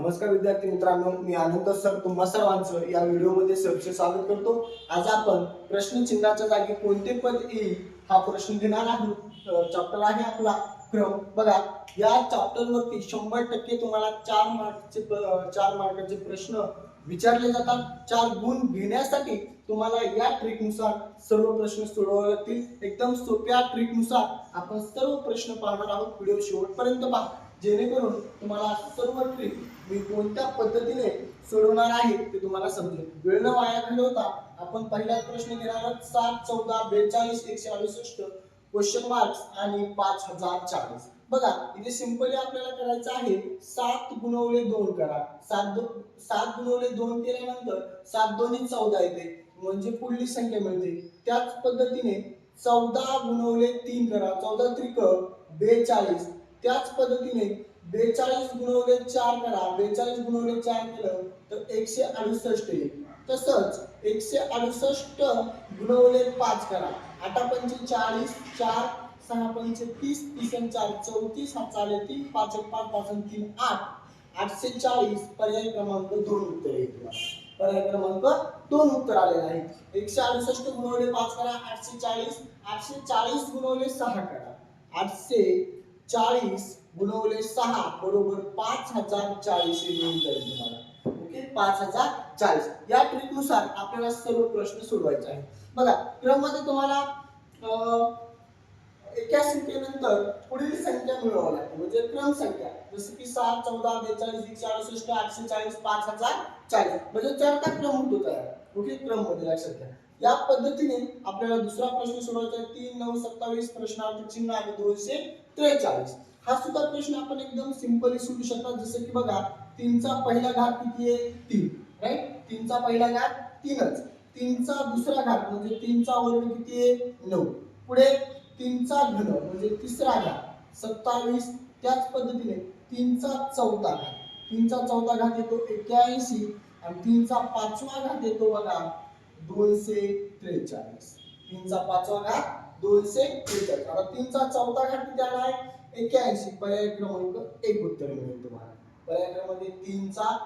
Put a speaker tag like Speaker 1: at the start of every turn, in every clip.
Speaker 1: नमस्कार विद्यार्थी मित्रांनो मी आनंद सर तुम्हा सर्वांचं या व्हिडिओमध्ये सरचे स्वागत करतो. आज आपण प्रश्न चिन्हाच्या जागी कोणते पद येईल हा प्रश्न घेणार आहोत. चॅप्टर आहे आपला क्रम. बघा या चॅप्टर वरती शंभर टक्के तुम्हाला चार मार्कचे चार मार्काचे प्रश्न विचारले जातात. चार गुण घेण्यासाठी तुम्हाला या ट्रिकनुसार सर्व प्रश्न सोडवावे लागतील एकदम सोप्या ट्रिकनुसार आपण सर्व प्रश्न पाहणार आहोत. व्हिडिओ शेवटपर्यंत पहा. जेणेकरून तुम्हाला सर्व ट्रिक मी कोणत्या पद्धतीने सोडवणार आहे ते तुम्हाला समजेल. वेळ न वाया घालवता आपण पहिला प्रश्न घेणार आहोत सात चौदा बेचाळीस एकशे अडुसष्ट क्वेश्चन मार्क्स आणि पाच हजार चाळीस. बघा इथे सिंपली आपल्याला करायचं आहे. सात गुणवले दोन करा. सात दो सात गुणवले दोन केल्यानंतर सात दोन्ही चौदा येते. म्हणजे पुढली संख्या मिळते. त्याच पद्धतीने चौदा गुणवले तीन करा. चौदा त्रिक बेचाळीस. त्याच पद्धतीने बेचाळीस गुणवले चार करा बेचाळीस गुणवले चार केलं तर एकशे अडुसष्ट येईल. तसंच एकशे अडुसष्ट गुणवले पाच करा. आठा पंचे चाळीस चार सहा पंचे तीस तीस आणि चार चौतीस हा चाले तीन पाच एक पाच पाच आणि तीन आठ. आठशे चाळीस पर्याय क्रमांक दोन उत्तर येईल पर्याय क्रमांक दोन उत्तर आलेलं आहे. एकशे अडुसष्ट गुणवले पाच करा आठशे चाळीस. आठशे चाळीस गुणवले सहा करा. आठशे चाळीस गुणवले सहा बरोबर पाच हजार चाळीस मिळून जाईल तुम्हाला. ओके पाच हजार चाळीस. या ट्रिकनुसार आपल्याला सर्व प्रश्न सोडवायचे आहे बघा क्रममध्ये तुम्हाला एका संख्येनंतर पुढील संख्या मिळवावी लागते. म्हणजे क्रम संख्या. जसं की सात चौदा बेचाळीस एकशे अडुसष्ट आठशे चाळीस पाच हजार चाळीस. म्हणजे चढता क्रम होतो तयार. ओके क्रममध्ये लक्षात घ्या. या पद्धतीने आपल्याला दुसरा प्रश्न सोडवायचा आहे. तीन नऊ सत्तावीस प्रश्नार्थ चिन्ह आहे. दोनशे त्रेचाळीस. हा सुद्धा प्रश्न आपण एकदम सिंपली सोडू शकता जसं की बघा तीनचा पहिला घात किती आहे? तीन. राईट तीनचा पहिला घात तीनच. तीनचा दुसरा घात म्हणजे तीनचा वर्ग किती आहे? नऊ. पुढे तीनचा घन म्हणजे तिसरा घात. सत्तावीस त्याच पद्धतीने तीनचा चौथा घात. तीनचा चौथा घात येतो एक्क्याऐंशी आणि तीनचा पाचवा घात येतो बघा दोनशे त्रेचाळीस. तीनचा पाचवा घात दोनशे त्रेचाळीस. आता तीनचा चौथा घात किती आला आहे? एक्क्याऐंशी पर्याय क्रमांक एक उत्तर मिळेल तुम्हाला. पर्याय क्रमांक तीनचा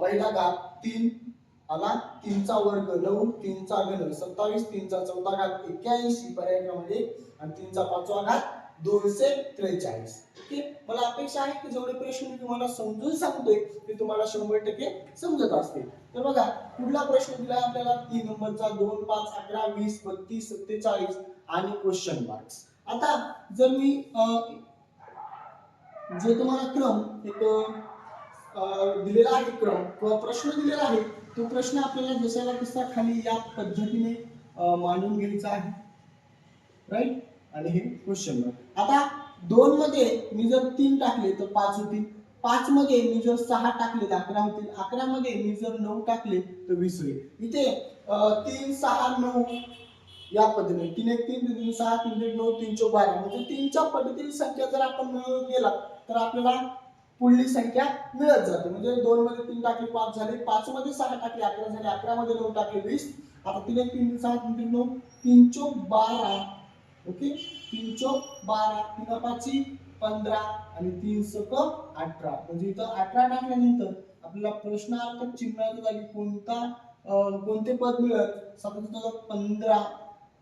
Speaker 1: पहिला घात तीन आला तीनचा वर्ग नऊ तीनचा घन सत्तावीस तीनचा चौथा घात एक्क्याऐंशी पर्याय क्रमांक एक आणि तीनचा पाचवा घात दोनशे त्रेचाळीस. ओके? मला अपेक्षा आहे की जेवढे प्रश्न मी तुम्हाला समजून सांगतोय ते तुम्हाला शंभर टक्के समजत असतील. तर बघा पुढला प्रश्न दिला आपल्याला? तीन नंबरचा दोन पाच अकरा वीस बत्तीस सत्तेचाळीस आणि क्वेश्चन मार्क्स आता जर मी अं, जो तुम्हाला क्रम एक दिलेला आहे क्रम किंवा प्रश्न दिलेला आहे तो प्रश्न आपल्याला जशाला तसा खाली या पद्धतीने मांडून घ्यायचा आहे. राईट आणि हे क्वेश्चन मार्क आता दोन मध्ये मी जर तीन टाकले तर पाच होतील. पाच मध्ये मी जर सहा टाकले तर अकरा होतील. अकरा मध्ये मी जर नऊ टाकले तर वीस होईल. इथे तीन सहा नऊ या पद्धतीने तीन एक तीन तीन सहा तीन एक नऊ तीन चौक बारा. म्हणजे तीनच्या पद्धतीने संख्या जर आपण मिळवत गेला तर आपल्याला पुढली संख्या मिळत जाते. म्हणजे दोन मध्ये तीन टाकले पाच झाले. पाच मध्ये सहा टाकले अकरा झाले. अकरा मध्ये नऊ टाकले वीस. आता तीन एक तीन सहा तीन तीन नऊ तीन चौक बारा. ओके? तीन चौक बारा. तीन पाची पंधरा आणि तीन सक अठरा. म्हणजे इथं अठरा टाकल्यानंतर आपल्याला प्रश्नार्थ चिन्हाच्या जागी कोणता कोणते पद मिळत? सातत्य पंधरा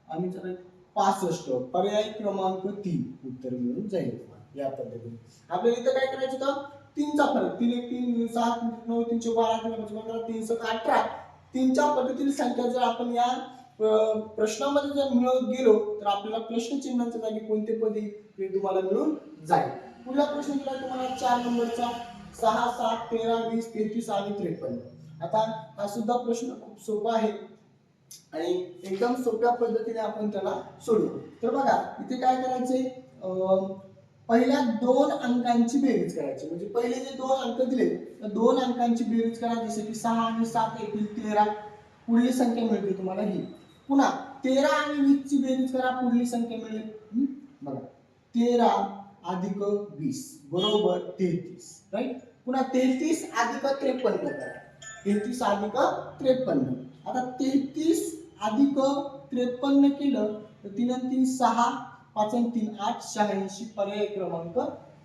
Speaker 1: आणि जरा पासष्ट पर्याय क्रमांक तीन उत्तर मिळून जाईल तुम्हाला या पद्धतीने. आपल्याला इथं काय करायचं होतं? तीनचा फरक. तीन एक तीन सहा नऊ तीनशे बारा तीन पंधरा तीन अठरा तीनच्या पद्धतीने संख्या जर आपण या प्रश्नामध्ये जर मिळवत गेलो तर आपल्याला प्रश्न चिन्हाच्या जागी कोणते पद येईल तुम्हाला मिळून जाईल. पुढला प्रश्न दिला तुम्हाला चार नंबरचा. सहा सात तेरा वीस तेहतीस आणि त्रेपन्न. आता हा सुद्धा प्रश्न खूप सोपा आहे. आणि एकदम सोप्या पद्धतीने आपण त्याला सोडवू तर बघा इथे काय करायचे अं, पहिल्या दोन अंकांची बेरीज करायची. म्हणजे पहिले जे दोन अंक दिले तर दोन अंकांची बेरीज करा. जसे की सहा आणि सात येतील तेरा. पुढली संख्या मिळते तुम्हाला ही. पुन्हा तेरा आणि वीस ची बेरीज करा. पुढली संख्या मिळेल. बघा. तेरा अधिक वीस. बरोबर तेहतीस. राईट? पुन्हा तेहतीस अधिक त्रेपन्न करा. तेहतीस अधिक त्रेपन्न. आता तेहतीस अधिक त्रेपन्न केलं तर तीन तीन सहा पाच तीन आठ शहाऐंशी पर्याय क्रमांक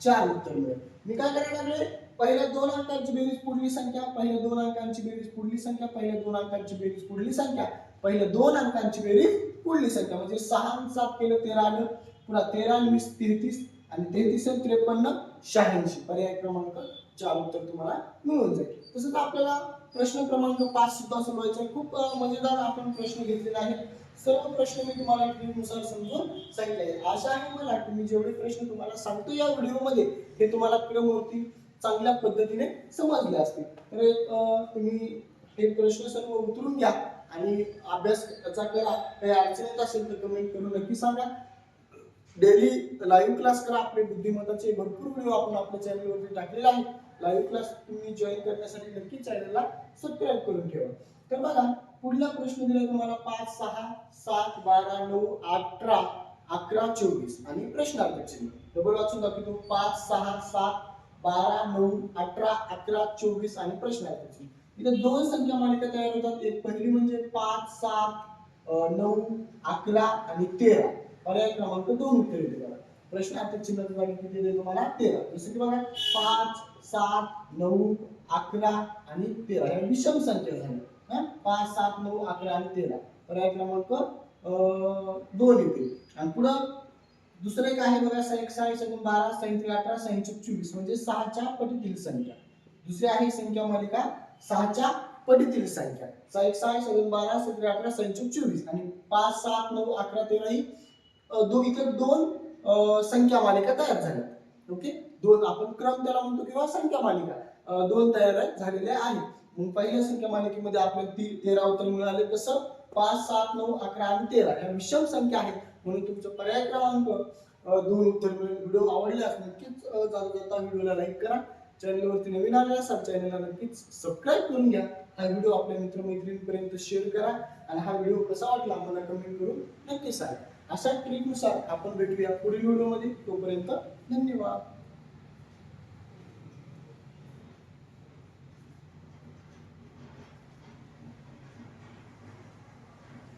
Speaker 1: चार उत्तर मिळेल. मी काय करायला लागले पहिल्या दोन अंकांची बेरीज पुढली संख्या पहिल्या दोन अंकांची बेरीज पुढली संख्या पहिल्या दोन अंकांची बेरीज पुढली संख्या पहिल्या दोन अंकांची बेरीज पुढली संख्या. म्हणजे सहा सात केलं तेरा आलं. पुन्हा तेरा वीस तेहतीस आणि तेहतीस त्रेपन्न शहाऐंशी पर्याय क्रमांक चार उत्तर तुम्हाला मिळून जाईल. तसंच आपल्याला प्रश्न क्रमांक पाच सुद्धा सोडवायचा आहे. खूप मजेदार आपण प्रश्न घेतलेला आहे सर्व प्रश्न मी तुम्हाला नुसार समजून सांगितले आशा आहे मला तुम्ही जेवढे प्रश्न तुम्हाला सांगतो या व्हिडिओमध्ये हे तुम्हाला क्रमवरती चांगल्या पद्धतीने समजले असतील. तर एक, तुम्ही हे प्रश्न सर्व उतरून घ्या आणि अभ्यास त्याचा करा. काही अडचण येत असेल तर कमेंट करून नक्की सांगा. डेली लाईव्ह क्लास करा. आपले बुद्धिमत्ताचे भरपूर व्हिडिओ आपण आपल्या चॅनलवरती टाकलेले आहेत. लाईव्ह क्लास तुम्ही जॉईन करण्यासाठी नक्की चॅनलला सबस्क्राईब करून ठेवा. तर बघा पुढला प्रश्न दिला तुम्हाला पाच सहा सात बारा नऊ अठरा अकरा चोवीस आणि प्रश्नार्थक चिन्ह. डबल वाचून दाखवतो. पाच सहा सात बारा नऊ अठरा अकरा चोवीस आणि प्रश्नार्थक चिन्ह. इथे दोन संख्या मालिका तयार होतात. एक पहिली म्हणजे पाच सात नऊ अकरा आणि तेरा. पर्याय क्रमांक दोन उत्तरे दिला प्रश्नार्थ चिन्ह जागी किती दिले तुम्हाला? तेरा. जसं की बघा पाच सात नऊ अकरा आणि तेरा. ह्या विषम संख्या झाल्या हा? पाच सात नऊ अकरा आणि तेरा. पर्याय क्रमांक दोन येतील. आणि पुढं दुसरं एक आहे बघा एक सहा सेकंद बारा साईन अठरा साईन चोवीस. म्हणजे सहाच्या पटीतील संख्या. दुसरी आहे संख्या मालिका सहाच्या पटीतील संख्या. एक सहा सेकंद बारा साईन अठरा साईन चोवीस. आणि पाच सात नऊ अकरा तेरा ही दो इथे दोन संख्या मालिका तयार झाल्या. ओके दोन आपण क्रम त्याला म्हणतो किंवा संख्या मालिका. दोन तयार झालेल्या आहेत. मग पहिल्या संख्या मालिकेमध्ये आपल्याला ती तेरा उत्तर मिळाले. कसं पाच सात नऊ अकरा आणि तेरा ह्या विषम संख्या आहेत. म्हणून तुमचं पर्याय क्रमांक दोन उत्तर मिळेल. व्हिडिओ आवडल्यास नक्कीच जाता जाता व्हिडिओला लाईक करा. चॅनलवरती नवीन आले असाल चॅनलला नक्कीच सबस्क्राईब करून घ्या. हा व्हिडिओ आपल्या मित्रमैत्रिणींपर्यंत शेअर करा. आणि हा व्हिडिओ कसा वाटला मला कमेंट करून नक्की सांगा. अशा ट्रिकनुसार आपण भेटूया पुढील व्हिडिओमध्ये. तोपर्यंत धन्यवाद.